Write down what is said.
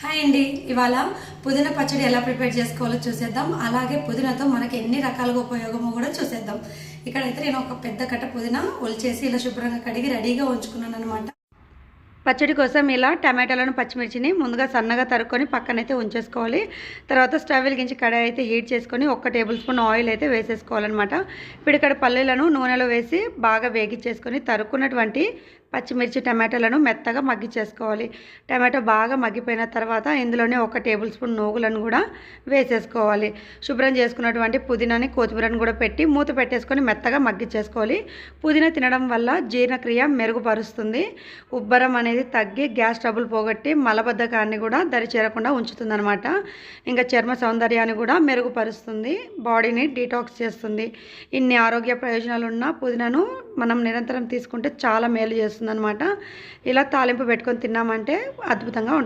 Hi అండి. ఇవాళ పుదీనా పచ్చడి ఎలా ప్రిపేర్ చేసుకోవాలో చూసేద్దాం. అలాగే పుదీనాతో మనకి ఎన్ని రకాలుగా ఉపయోగమో కూడా చూసేద్దాం. ఇక్కడైతే నేను ఒక పెద్ద కట్ట పుదీనా ఒలిచేసి ఇలా శుభ్రంగా కడిగి రెడీగా ఉంచుకున్నాను అనమాట పచ్చడి కోసం ఇలా టమాటాలను పచ్చిమిర్చిని ముందుగా సన్నగా తరుక్కొని పక్కనైతే ఉంచేసుకోవాలి. తర్వాత స్టవ్ వెలిగించి కడాయి అయితే హీట్ చేసుకొని ఒక టేబుల్ స్పూన్ ఆయిల్ అయితే వేసేసుకోవాలన్నమాట. ఇప్పుడు ఇక్కడ పల్లీలను నూనెలో వేసి బాగా వేగించేసుకొని తరుక్కున్నటువంటి పచ్చిమిర్చి టమాటాలను మెత్తగా మగ్గిచ్చేసుకోవాలి టమాటో బాగా మగ్గిపోయిన తర్వాత ఇందులోనే ఒక టేబుల్ స్పూన్ నూగులను కూడా వేసేసుకోవాలి. శుభ్రం చేసుకున్నటువంటి పుదీనాని కొత్తిమీరని కూడా పెట్టి మూత పెట్టేసుకొని మెత్తగా మగ్గిచ్చేసుకోవాలి పుదీనా తినడం వల్ల జీర్ణక్రియ మెరుగుపరుస్తుంది. ఉబ్బరం అనేది తగ్గి గ్యాస్ ట్రబుల్ పోగొట్టి మలబద్ధకాన్ని కూడా దరి చేరకుండా ఉంచుతుందన్నమాట. ఇంకా చర్మ సౌందర్యాన్ని కూడా మెరుగుపరుస్తుంది. బాడీని డీటాక్స్ చేస్తుంది. ఇన్ని ఆరోగ్య ప్రయోజనాలు ఉన్న పుదీనాను మనం నిరంతరం తీసుకుంటే చాలా మేలు చేస్తుంది. అనమాట ఇలా తాలింపు పెట్టుకొని తిన్నామంటే అద్భుతంగా ఉంటుంది.